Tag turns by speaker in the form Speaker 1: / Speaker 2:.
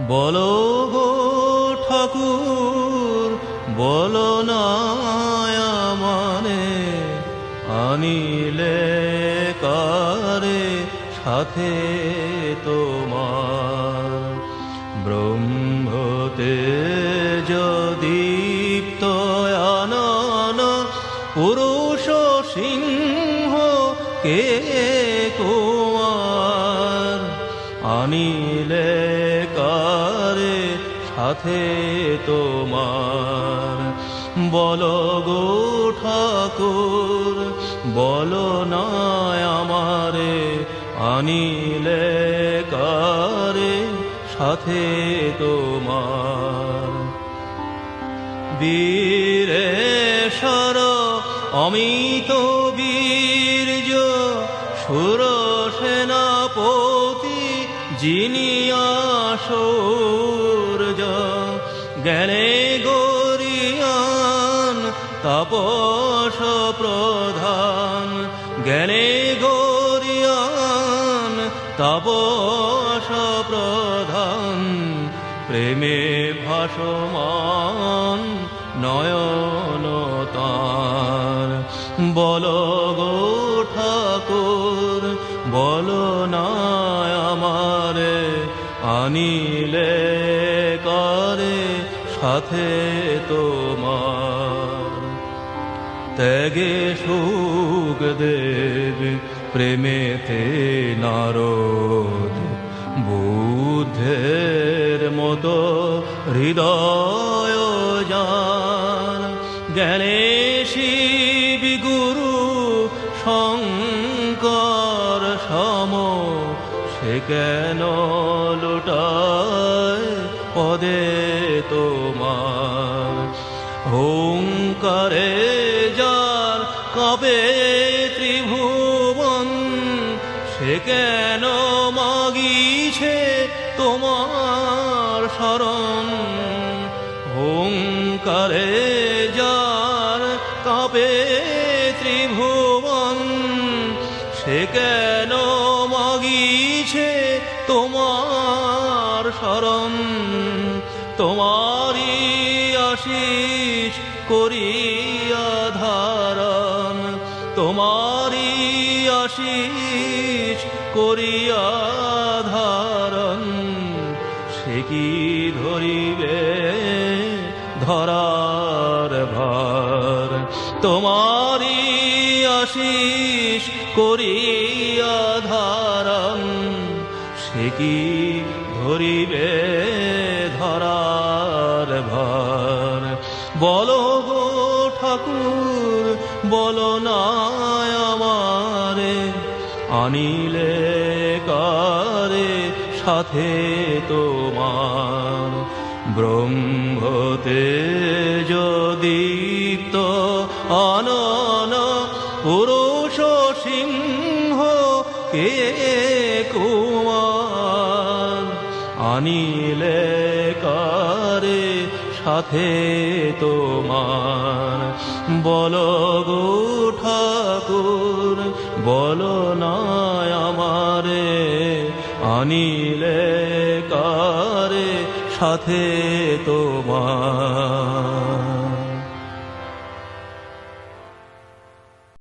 Speaker 1: বলো গো ঠাকুর, বলো মানে আনিলে কারে সাথে তোমার? ব্রহ্মতে যদীপ্ত আনন পুরুষ সিংহ কে কুমার? আনিলে কারে সাথে তোমার। বল গো ঠাকুর, বল না আমারে আনিলে কারে সাথে তোমার। বীরে সর অমিত বীর্য সুর সেনাপতি জিনিয়াসূর্য জ্ঞানে গরিয়ান, তাপস প্রধান। জ্ঞানে গরিয়ান, তাপস প্রধান। প্রেমে ভাসমান নয়ন তার। বল গো ঠাকুর, বল না আমারে, আনিলে সাথে তোমার। ত্যাগে সুখ দেব, প্রেমেতে নারদ। বুদ্ধের মতো হৃদয় যান জ্ঞানে শিব গুরু শঙ্কর সম, সে কেন লুটায়? পদে তোমার। হুঙ্কারে যার কবে ত্রিভুবন, সে কেন মাগিছে তোমার শরণ হুঙ্কারে যার কবে ত্রিভুবন, সে কেন তোমারই আশিস করিয়া ধারণ, তোমারই আশিস করিয়া ধারণ, সে কি ধরিবে ধরার ভার? তোমারই আশিস করিয়া ধারণ, সে কি ধরিবে বলো গো ঠাকুর, বলো না আমারে, আনিলে কারে সাথে তোমার? ব্রহ্মতে যদীপ্ত অনন পুরুষ সিংহ, কে কুমার? আনিলে সাথে তোমার। বল গো ঠাকুর বল না আমারে আনিলে কারে সাথে তোমার।